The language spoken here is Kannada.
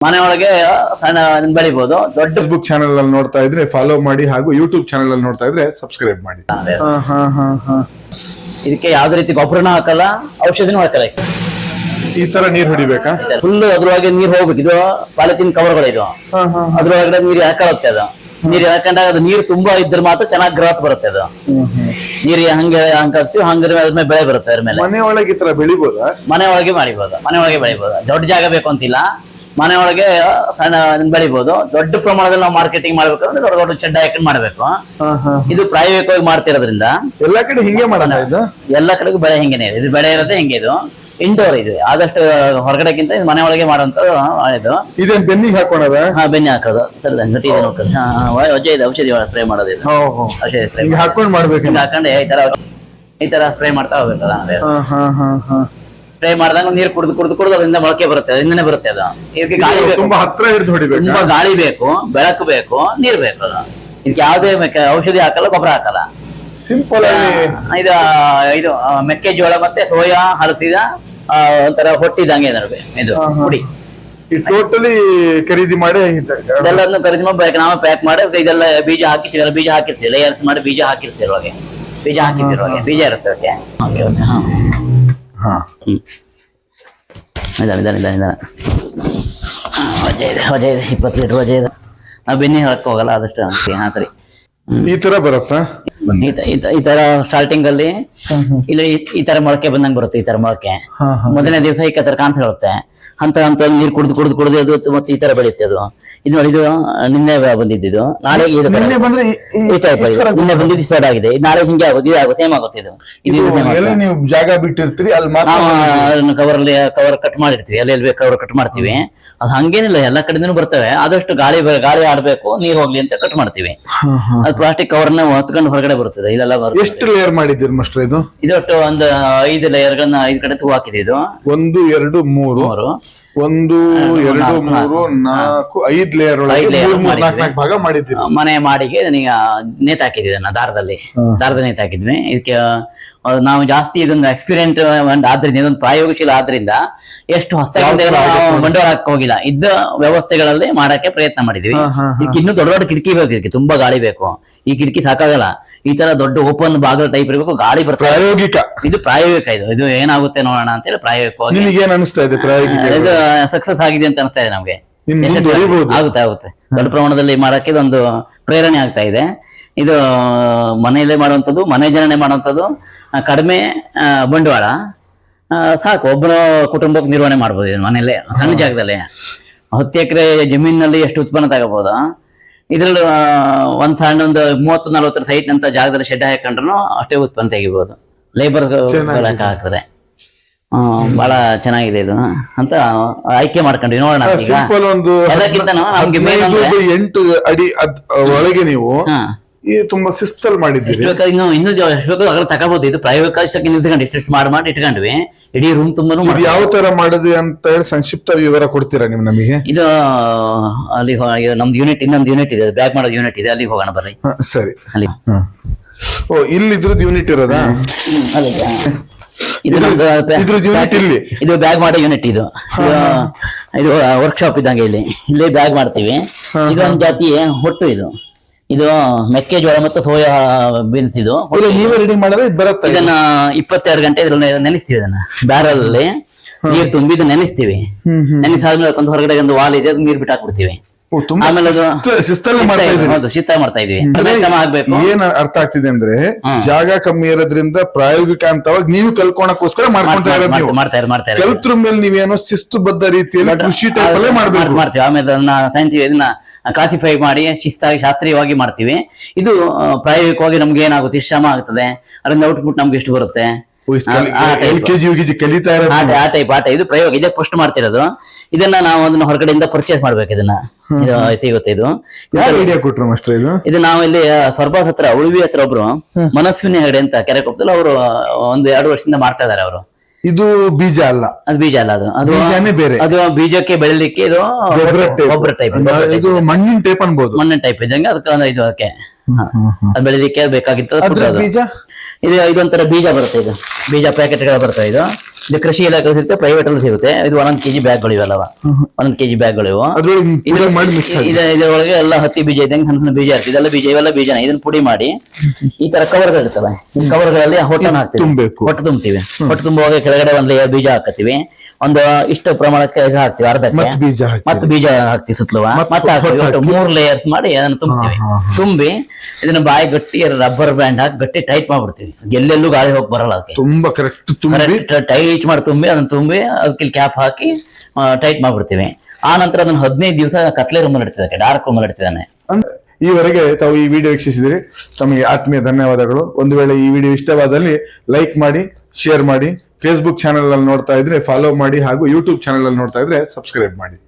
ಮನೆ ಒಳಗೆ ಸಣ್ಣ ಬೆಳಿಬಹುದು ದೊಡ್ಡ ಫೇಸ್ಬುಕ್ ಚಾನಲ್ ಅಲ್ಲಿ ನೋಡ್ತಾ ಇದ್ರೆ ಫಾಲೋ ಮಾಡಿ ಹಾಗೂ ಯೂಟ್ಯೂಬ್ ಚಾನಲ್ ಅಲ್ಲಿ ನೋಡ್ತಾ ಇದ್ರೆ ಸಬ್ಸ್ಕ್ರೈಬ್ ಮಾಡಿ. ಇದಕ್ಕೆ ಯಾವ್ದೇ ರೀತಿ ಗೊಬ್ಬರನೂ ಹಾಕಲ್ಲ ಔಷಧಿನೂ ಹಾಕಲ್ಲ ಈ ತರ ನೀರ್ ಹೊಡಿಬೇಕಾ? ಫುಲ್ ಅದ್ರೊಳಗೆ ನೀರ್ ಹೋಗ್ಬೇಕು. ಇದು ಪಾಲಿಥಿನ್ ಕವರ್ಗಳು ಇದು. ಅದ್ರೊಳಗಡೆ ನೀರು ಹಾಕೊಳ್ಳುತ್ತೆ ಅದು. ನೀರು ಹಾಕೊಂಡಾಗ ಅದು ನೀರು ತುಂಬಾ ಇದ್ರೆ ಮಾತ್ರ ಚೆನ್ನಾಗಿ ಗ್ರೋತ್ ಬರುತ್ತೆ ಅದು. ನೀರು ಹಂಗೆ ಹಂಗ ಹಾಕ್ತಿವಿ ಅದ್ರ ಮೇಲೆ ಬೆಳೆ ಬರುತ್ತೆ ಅದ್ರ ಮೇಲೆ. ಮನೆ ಒಳಗೆ ಈ ತರ ಬೆಳಿಬೋದಾ? ಮನೆ ಒಳಗೆ ಮಾಡಿಬಹುದು ಮನೆ ಒಳಗೆ ಬೆಳಿಬಹುದು ದೊಡ್ಡ ಜಾಗ ಬೇಕು ಅಂತಿಲ್ಲ. ಮನೆ ಒಳಗೆ ಸಣ್ಣ ಬೆಳಿಬಹುದು ದೊಡ್ಡ ಪ್ರಮಾಣದಲ್ಲಿ ನಾವು ಮಾರ್ಕೆಟಿಂಗ್ ಮಾಡ್ಬೇಕಂದ್ರೆ ದೊಡ್ಡ ದೊಡ್ಡ ಚೆಡ್ಡ ಹಾಕೊಂಡು ಮಾಡ್ಬೇಕು. ಇದು ಪ್ರಾಯೋಗಿಕವಾಗಿ ಮಾಡ್ತಿರೋದ್ರಿಂದ ಎಲ್ಲಾ ಕಡೆ ಹಿಂಗೆ ಮಾಡೋಣ ಇದು? ಎಲ್ಲಾ ಕಡೆಗೂ ಬೆಳೆ ಹಿಂಗೇನೆ ಇದೆ. ಇದು ಬೆಳೆ ಇರೋದೇ ಹಿಂಗೆ ಇದು. ಇಂಡೋರ್ ಇದೆ. ಆದಷ್ಟು ಹೊರಗಡೆಗಿಂತ ಇದು ಮನೆ ಒಳಗೆ ಮಾಡುವಂತ ಇದು. ಇದೇನ್ ಬೆನ್ನಿಗೆ ಹಾಕೋಣದ ಹಾ ಬೆನ್ನಿ ಹಾಕೋದು. ಸರಿ ಗಟ್ಟಿ ಇದೆ ನೋಡ್ಕೊಂಡು ಹಾ ಹಾ, ವ- ಇದೆ ಔಷಧಿ ಸ್ಪ್ರೇ ಮಾಡೋದು ಇದು. ಔಷಧಿ ಸ್ಪ್ರೇ ಹಾಕೊಂಡು ಹಾಕೊಂಡ್ ಮಾಡ್ಬೇಕು ಹಾಕೊಂಡು ಈ ತರ ಈ ತರ ಸ್ಪ್ರೇ ಮಾಡ್ತಾ ಹೋಗ್ಬೇಕಲ್ಲ ಸ್ಪ್ರೇ ಮಾಡಿದಾಗ ನೀರು ಕುಡಿದು ಕುಡಿದು ಕುಡಿದು ಅದರಿಂದ ಮೊಳಕೆ ಬರುತ್ತೆ ಅದರಿಂದನೇ ಬರುತ್ತೆ ಅದು. ಇದಕ್ಕೆ ಗಾಳಿ ಬೇಕು. ತುಂಬಾ ಹತ್ರ ಹಿಡಿದು ಹೊಡಿಬೇಕು. ತುಂಬಾ ಗಾಳಿ ಬೇಕು ಬೆಳಕು ಬೇಕು ನೀರ್ ಬೇಕು ಅದು. ಇದಕ್ಕೆ ಯಾವುದೇ ಮೆಕ್ಕೆ- ಔಷಧಿ ಹಾಕಲ್ಲ ಗೊಬ್ಬರ ಹಾಕಲ್ಲ. ಸಿಂಪಲ್ ಆಗಿ ಇದು ಇದು ಆ, ಮೆಕ್ಕೆಜೋಳ ಮತ್ತೆ ಸೋಯಾ ಹಲಸಿದ ಆ, ಒಂಥರ ಹೊಟ್ಟಿದಂಗೆ ನಡುವೆ ಇದು ಪುಡಿ. ಈ ಟೋಟಲಿ ಖರೀದಿ ಮಾಡಿ ಇದೆಲ್ಲದನ್ನು ಖರೀದಿ ಮಾಡಿ ನಾವೇ ಪ್ಯಾಕ್ ಮಾಡಿ ಅದಕ್ಕೆ ಇದೆಲ್ಲ ಬೀಜ ಹಾಕಿರ್ತೀವಿ ಬೀಜ ಹಾಕಿರ್ತೀವಿ ಲೇಯರ್ಸ್ ಮಾಡಿ ಬೀಜ ಹಾಕಿರ್ತೀವಿ ಒಳಗೆ ಬೀಜ ಹಾಕಿರ್ತೀವಿ ಒಳಗೆ ಬೀಜ ಇರುತ್ತೆ ಅದಕ್ಕೆ. ಓಕೆ ಓಕೆ ಹಾ ಹಾ. ಇದಾನೆ ಇದಾನೆ ಇದಾನೆ ಇದಾನೆ ವಜೆ ಇದೆ ವಜೆ ಇದೆ ಇಪ್ಪತ್ತು ಲೀಟರ್ ವಜೆ ಇದೆ. ನಾವು ಬೆನ್ನಿ ಹೇಳಕ್ ಹೋಗಲ್ಲ ಆದಷ್ಟು. ಹಾ ಸರಿ. ಈ ತರ ಬರುತ್ತಾ? ಈ ತ- ಈ ತ- ಈ ತರ ಸ್ಟಾರ್ಟಿಂಗ್ ಅಲ್ಲಿ ಇಲ್ಲಿ ಈ- ಈ ತರ ಮೊಳಕೆ ಬಂದಂಗ್ ಬರುತ್ತೆ ಈ ತರ ಮೊಳಕೆ. ಮೊದಲನೇ ದಿವಸ ಈ ತರ ಹೇಳುತ್ತೆ ಹಂತ ಹಂತ ನೀರ್ ಕುಡಿದು ಕುಡಿದು ಕುಡಿದು ಅದು ಮತ್ತೆ ಈ ತರ ಬೆಳೆಯುತ್ತೆ ಅದು. ಇದು ನೋಡಿ ಇದು ನಿನ್ನೆ ಬಂದಿದ್ದು ನಾಳೆ ಇದು ನಿನ್ನೆ ಬಂದ್ರೆ ಈ- ಆಗಿದೆ. ನಿನ್ನೆ ಬಂದಿದ್ದು ಸ್ಟಾರ್ಟ್ ಆಗಿದೆ. ಇದು ನಾಳೆ ಹಿಂಗೆ ಆಗುತ್ತೆ ಇದು ಸೇಮ್ ಆಗುತ್ತೆ ಇದು. ಇದು ಇದು. ಎಲ್ಲಿ ನೀವು ಜಾಗ ಬಿಟ್ಟಿರ್ತೀರಿ ಅಲ್ಲಿ ಮಾತ್ರ ನಾವು ಕವರ್ ಅಲ್ಲಿ ಕವರ್ ಕಟ್ ಮಾಡಿರ್ತೀವಿ. ಅಲ್ಲಿ ಎಲ್ಲಿ ಕವರ್ ಕಟ್ ಮಾಡ್ತೀವಿ. ಅದು ಹಂಗೇನಿಲ್ಲ ಎಲ್ಲ ಕಡೆನೂ ಬರ್ತವೆ. ಆದಷ್ಟು ಗಾಳಿ ಗಾಳಿ ಆಡ್ಬೇಕು ನೀರು ಹೋಗ್ಲಿ ಅಂತ ಕಟ್ ಮಾಡ್ತೀವಿ. ಅದು ಪ್ಲಾಸ್ಟಿಕ್ ಕವರ್ನ ಹೊತ್ಕೊಂಡು ಹೊರಗಡೆ ಬರ್ತದೆ ಇಲ್ಲೆಲ್ಲ ಬರುತ್ತೆ ಎಷ್ಟು ಲೇಯರ್ ಮಾಡಿದ್ದೀರಿ ಮಸ್ಟರ್ ಇದು? ಇದು ಒಟ್ಟು ಒಂದು ಐದು ಲೇಯರ್ಗಳನ್ನ ಐದು ಕಡೆ ತೂ ಹಾಕಿದೆ ಇದು. ಒಂದು ಎರಡು ಮೂರು. ಮೂರು. ಒಂದು ಎರಡು ಮೂರು ನಾಲ್ಕು. ಐದ್ ಲೇಯರ್ ಐದ್ layer ಮಾಡಿದ್ವಿ. ಭಾಗ ಮಾಡಿದ್ದೀರಿ. ಮನೆ ಮಾಡಿಗೆ ನನಗೆ ನೇತು ಹಾಕಿದ್ವಿ ಅದನ್ನ ದಾರದಲ್ಲಿ. ದಾರದ ನೇತು ಹಾಕಿದ್ವಿ. ಇದಕ್ಕೆ ಆ, ನಾವು ಜಾಸ್ತಿ ಇದೊಂದು ಎಕ್ಸ್ಪೀರಿಯಂಟ್ ಆದ್ರಿಂದ ಇದೊಂದು ಪ್ರಾಯೋಗಶೀಲ ಆದ್ರಿಂದ ಎಷ್ಟು ಹೊಸ ಬಂಡವಾಳ ಹಾಕಕ್ ಹೋಗಿಲ್ಲ ಇದ್ದ ವ್ಯವಸ್ಥೆಗಳಲ್ಲಿ ಮಾಡಕ್ಕೆ ಪ್ರಯತ್ನ ಮಾಡಿದ್ವಿ. ಇದಕ್ಕೆ ಇನ್ನೂ ದೊಡ್ಡ ದೊಡ್ಡ ಕಿಟಕಿ ಬೇಕು ಇದಕ್ಕೆ ತುಂಬಾ ಗಾಳಿ ಬೇಕು. ಈ ಕಿಟಕಿ ಸಾಕಾಗಲ್ಲ. ಈ ತರ ದೊಡ್ಡ ಓಪನ್ ಬಾಗಿಲು ಟೈಪ್ ಇರಬೇಕು ಗಾಳಿ ಬರ್ತದೆ ಪ್ರಾಯೋಗಿಕ. ಇದು ಪ್ರಾಯೋಗಿಕ ಇದು. ಇದು ಏನಾಗುತ್ತೆ ನೋಡೋಣ ಅಂತೇಳಿ ಪ್ರಾಯೋಗಿಕವಾಗಿ ನಿಮಗೆ ಏನ್ ಅನಿಸ್ತಾ ಇದೆ ಪ್ರಾಯೋಗಿಕ ಇದು ಸಕ್ಸಸ್ ಆಗಿದೆ ಅಂತ ಅನಿಸ್ತಾ ಇದೆ ನಮಗೆ. ಇನ್ನು ಮುಂದುವರಿಬಹುದು. ಆಗುತ್ತೆ ಆಗುತ್ತೆ. ದೊಡ್ಡ ಪ್ರಮಾಣದಲ್ಲಿ ಮಾಡಕ್ಕೆ ಇದೊಂದು ಪ್ರೇರಣೆ ಆಗ್ತಾ ಇದೆ. ಇದು ಮನೆಯಲ್ಲೇ ಮಾಡುವಂಥದ್ದು ಮನೆ ಜನನೆ ಮಾಡುವಂಥದ್ದು ಕಡಿಮೆ ಬಂಡವಾಳ. ಸಾಕು ಒಬ್ಬರ ಕುಟುಂಬಕ್ಕೆ ನಿರ್ವಹಣೆ ಮಾಡ್ಬೋದು ಇದು ಮನೆಯಲ್ಲೇ ಸಣ್ಣ ಜಾಗದಲ್ಲಿ. ಹತ್ತು ಎಕರೆ ಜಮೀನಿನಲ್ಲಿ ಎಷ್ಟು ಉತ್ಪನ್ನ ತಗೋಬಹುದು ಇದ್ರಲ್ಲಿ ಒಂದ್ ಸಣ್ಣ ಒಂದು ಮೂವತ್ತು ನಲವತ್ತರ ಸೈಟ್ ಅಂತ ಜಾಗದಲ್ಲಿ ಶೆಡ್ ಹಾಕೊಂಡ್ರು ಅಷ್ಟೇ ಉತ್ಪನ್ನ ತೆಗಿಬಹುದು ಲೇಬರ್ ಹಾಕಿದ್ರೆ ಬಹಳ ಚೆನ್ನಾಗಿದೆ ಇದು. ಅಂತ ಆಯ್ಕೆ ಮಾಡ್ಕೊಂಡ್ವಿ. ನೋಡೋಣ ಎಂಟು ಅಡಿ ಒಳಗೆ ನೀವು ತುಂಬಾ ಶಿಸ್ತಲ್ ಮಾಡಿದ್ದೀರಿ. ಇನ್ನು ಇನ್ನು ತಗೋಬಹುದು ಇದು ಪ್ರೈವೇಟ್ ನಿಲ್ಸ್ಕೊಂಡು ಇಷ್ಟು ಮಾಡಿ ಮಾಡಿ ಇಟ್ಕೊಂಡ್ವಿ. ಇಡೀ ರೂಮ್ ತುಂಬಾನು ಇದು ಯಾವ ತರ ಮಾಡುದು ಅಂತ ಹೇಳಿ ಸಂಕ್ಷಿಪ್ತ ವಿವರ ಕೊಡ್ತೀರಾ ನೀವು ನಮಗೆ? ಇದು ಅಲ್ಲಿ ಹೋ- ನಮ್ದು ಯೂನಿಟ್ ಇನ್ನೊಂದು ಯೂನಿಟ್ ಇದೆ ಬ್ಯಾಗ್ ಮಾಡೋದು ಯೂನಿಟ್ ಇದೆ ಅಲ್ಲಿಗೆ ಹೋಗೋಣ ಬರ್ರಿ. ಹ, ಸರಿ. ಅಲ್ಲಿ. ಹ. ಓ ಇಲ್ಲಿ ಇದ್ರದ್ದು ಯೂನಿಟ್ ಇರೋದಾ ಅಲ್ಲಿ ಇದು ಇದು- ನಮ್ದು ಬ್ಯಾ- ಇದ್ರದ್ದು unit ಇಲ್ಲಿ? ಇದು ಬ್ಯಾಗ್ ಮಾಡೋ ಯೂನಿಟ್ ಇದು. ಇದು ಇದು ವರ್ಕ್ಶಾಪ್ ಇದ್ದಂಗೆ ಇಲ್ಲಿ. ಇಲ್ಲಿ ಬ್ಯಾಗ್ ಮಾಡ್ತೀವಿ. ಇದೊಂದು ಜಾತಿ ಹೊಟ್ಟು ಇದು. ಇದು ಮೆಕ್ಕೆಜೋಳ ಮತ್ತು ಸೋಯಾ ಬೀನ್ಸ್ ಇದು. ಇಲ್ಲ ನೀವೇ ರೆಡಿ ಮಾಡಿದ್ರೆ ಇದು ಬರುತ್ತೆ ಇದನ್ನ ಇಪ್ಪತ್ತೆರಡು ಗಂಟೆ ಇದ್ರಲ್ಲಿ ನೆನೆಸ್ತೀವಿ ಇದನ್ನ. ಬ್ಯಾರಲ್ ಅಲ್ಲಿ ನೀರ್ ತುಂಬಿ ಇದನ್ನ ನೆನೆಸ್ತೀವಿ. ನೆನೆಸಾದ್ಮೇಲೆ ಒಂದು ಹೊರಗಡೆ ಒಂದು ವಾಲ್ ಇದೆ ಅದು ನೀರ್ ಬಿಟ್ಟು ಹಾಕ್ಬಿಡ್ತೀವಿ. ಆಮೇಲೆ ಅದು ಶಿಸ್ತಲ್ಲಿ ಮಾಡ್ತಾ ಹೌದು ಶಿಸ್ತಾಗಿ ಮಾಡ್ತಾ ಇದೀವಿ ಕಡಿಮೆ ಶ್ರಮ ಆಗ್ಬೇಕು. ಏನ್ ಅರ್ಥ ಆಗ್ತಿದೆ ಅಂದ್ರೆ ಜಾಗ ಕಮ್ಮಿ ಇರೋದ್ರಿಂದ ಪ್ರಾಯೋಗಿಕ ಅಂತವಾಗ ನೀವು ಕಲ್ಕೊಳಕ್ಕೋಸ್ಕರ ಮಾಡ್ಕೊಂತಾ ಇರೋದು ನೀವು. ಕಲ್ತ್ರ ಮೇಲೆ ನೀವೇನೋ ಶಿಸ್ತುಬದ್ಧ ರೀತಿಯಲ್ಲಿ ಕೃಷಿ ಟೈಪ್ ಅಲ್ಲೇ ಮಾಡ್- ಮಾಡ್ಬೇಕು. ಮಾಡ್ತೀವಿ ಆಮೇಲೆ ಅದನ್ನ ಸೈಂಟಿಫಿಕ್ ಇದನ್ನ ಕ್ಲಾಸಿಫೈ ಮಾಡಿ ಶಿಸ್ತಾಗಿ ಶಾಸ್ತ್ರೀಯವಾಗಿ ಮಾಡ್ತೀವಿ. ಇದು ಪ್ರಾಯೋಗಿಕವಾಗಿ ನಮ್ಗೆ ಏನಾಗುತ್ತೆ? ಶ್ರಮ ಆಗ್ತದೆ. ಅದರಿಂದ ಔಟ್ಪುಟ್ ನಮ್ಗೆ ಎಷ್ಟು ಬರುತ್ತೆ. ಆ- ಟೈಪ್ ಆ ಟೈಪ್ ಇದು ಪ್ರಯೋಗ. ಇದೇ ಪೋಸ್ಟ್ ಮಾಡ್ತಿರೋದು. ಇದನ್ನ ನಾವು ಅದನ್ನ ಹೊರಗಡೆಯಿಂದ ಪರ್ಚೇಸ್ ಮಾಡ್ಬೇಕು ಇದನ್ನ. ಇದು ಸಿಗುತ್ತೆ ಇದು. ಇದು? ಇದು ನಾವು ಇಲ್ಲಿ ಸ್ವರ್ಬಾಸ್ ಹತ್ರ ಉಳಿವಿ ಹತ್ರ ಒಬ್ರು ಮನಸ್ವಿನಿ ಹೆಗಡೆ ಅಂತ ಕೆರೆ ಕೊಪ್ಪದಲ್ಲಿ ಅವರು ಒಂದು ಎರಡು ವರ್ಷದಿಂದ ಮಾಡ್ತಾ ಇದಾರೆ ಅವರು. ಇದು ಬೀಜ ಅಲ್ಲ. ಅದು ಬೀಜ ಅಲ್ಲ ಅದು. ಅದು ಬೀಜನೇ ಬೇರೆ. ಅದು ಬೀಜಕ್ಕೆ ಬೆಳಿಲಿಕ್ಕೆ ಇದು ಗೊಬ್ಬರ ಟೈಪ್ ಗೊಬ್ಬರ ಟೈಪ್ ಇದು ಮಣ್ಣಿನ ಟೈಪ್ ಅನ್ಬೋದು. ಮಣ್ಣಿನ ಟೈಪ್ ಇದ್ದಂಗೆ ಅದಕ್ಕೆ ಒಂದು ಇದು ಅದಕ್ಕೆ. ಹ. ಅದು ಬೆಳಿಲಿಕ್ಕೆ ಬೇಕಾಗಿತ್ತು ಅದ್ರ. ಬೀಜ? ಇದು ಇದೊಂಥರ ಬೀಜ ಬರುತ್ತೆ ಇದು. ಬೀಜ ಪ್ಯಾಕೆಟ್ಗಳು ಬರ್ತವೆ ಇದು. ಇದು ಕೃಷಿ ಇಲಾಖೆ ಸಿಗುತ್ತೆ ಪ್ರೈವೇಟ್ ಅಲ್ಲಿ ಸಿಗುತ್ತೆ. ಇದು ಒಂದೊಂದು ಕೆಜಿ ಬ್ಯಾಗ್ಗಳು ಇವೆಲ್ಲವ. ಒಂದೊಂದು ಕೆಜಿ ಬ್ಯಾಗ್ಗಳು ಇದರೊಳಗೆ ಎಲ್ಲ ಹತ್ತಿ ಬೀಜ ಇದೆ ಸಣ್ಣ ಸಣ್ಣ ಬೀಜ ಇರ್ತದೆ ಇದೆಲ್ಲ ಬೀಜ ಇವೆಲ್ಲ ಬೀಜನ. ಇದನ್ನ ಪುಡಿ ಮಾಡಿ ಈ ತರ ಕವರ್ ಇರ್ತವೆ ಈ ಕವರ್ಗಳಲ್ಲಿ ಹೊಟ್ಟನ ಹಾಕ್ತೀವಿ. ತುಂಬೇಕು. ಹೊಟ್ಟು ತುಂಬ್ತೀವಿ ಹೊಟ್ಟು ತುಂಬುವಾಗ ಕೆಳಗಡೆ ಒಂದ್ ಬೀಜ ಹಾಕತ್ತೀವಿ. ಒಂದು ಇಷ್ಟು ಪ್ರಮಾಣಕ್ಕೆ ಇದು ಹಾಕ್ತಿವಿ ಅರ್ಧ ಮತ್ತ್ ಬೀಜ ಹಾಕ್ತೀರಿ. ಮತ್ತೆ ಬೀಜ ಹಾಕ್ತಿವಿ ಸುತ್ತಲೂ. ಮತ್ತ್ ಮತ್ತೆ ಹಾಕ್ತಿವಿ ಹೊಟ್ಟು ಒಟ್ಟು ಮೂರ್ ಲೇಯರ್ಸ್ ಮಾಡಿ ಅದನ್ನ ತುಂಬ್ತೀವಿ. ತುಂಬಿ ಇದನ್ನ ಬಾಯಿ ಗಟ್ಟಿ ರಬ್ಬರ್ ಬ್ಯಾಂಡ್ ಹಾಕಿ ಗಟ್ಟಿ ಟೈಟ್ ಮಾಡ್ಬಿಡ್ತೀವಿ. ಎಲ್ಲೆಲ್ಲೂ ಗಾಳಿ ಹೋಗಿ ಬರಲ್ಲ ಅದಕ್ಕೆ. ತುಂಬಾ ಕರೆಕ್ಟ್ ತುಂಬಿ. ಟೈಟ್ ಮಾಡಿ ತುಂಬಿ ಅದನ್ನ ತುಂಬಿ ಅದಕ್ಕೆ ಕ್ಯಾಪ್ ಹಾಕಿ ಟೈಟ್ ಮಾಡ್ಬಿಡ್ತೀವಿ. ಆ ನಂತರ ಅದನ್ನ ಹದಿನೈದು ದಿವಸ ಕತ್ಲೆ ರೂಮಲ್ಲಿ ಇಡ್ತಿದ್ದಾನೆ ಡಾರ್ಕ್ ರೂಮಲ್ಲಿ ಇಡ್ತಿದ್ದಾನೆ. ಈವರೆಗೆ ತಾವು ಈ ವಿಡಿಯೋ ವೀಕ್ಷಿಸಿದಿರಿ. ತಮಗೆ ಆತ್ಮೀಯ ಧನ್ಯವಾದಗಳು. ಒಂದು ವೇಳೆ ಈ ವಿಡಿಯೋ ಇಷ್ಟವಾದಲ್ಲಿ ಲೈಕ್ ಮಾಡಿ ಶೇರ್ ಮಾಡಿ. ಫೇಸ್ಬುಕ್ ಚಾನಲ್ ಅಲ್ಲಿ ನೋಡ್ತಾ ಇದ್ರೆ ಫಾಲೋ ಮಾಡಿ ಹಾಗೂ ಯೂಟ್ಯೂಬ್ ಚಾನಲ್ ಅಲ್ಲಿ ನೋಡ್ತಾ ಇದ್ರೆ ಸಬ್ಸ್ಕ್ರೈಬ್ ಮಾಡಿ.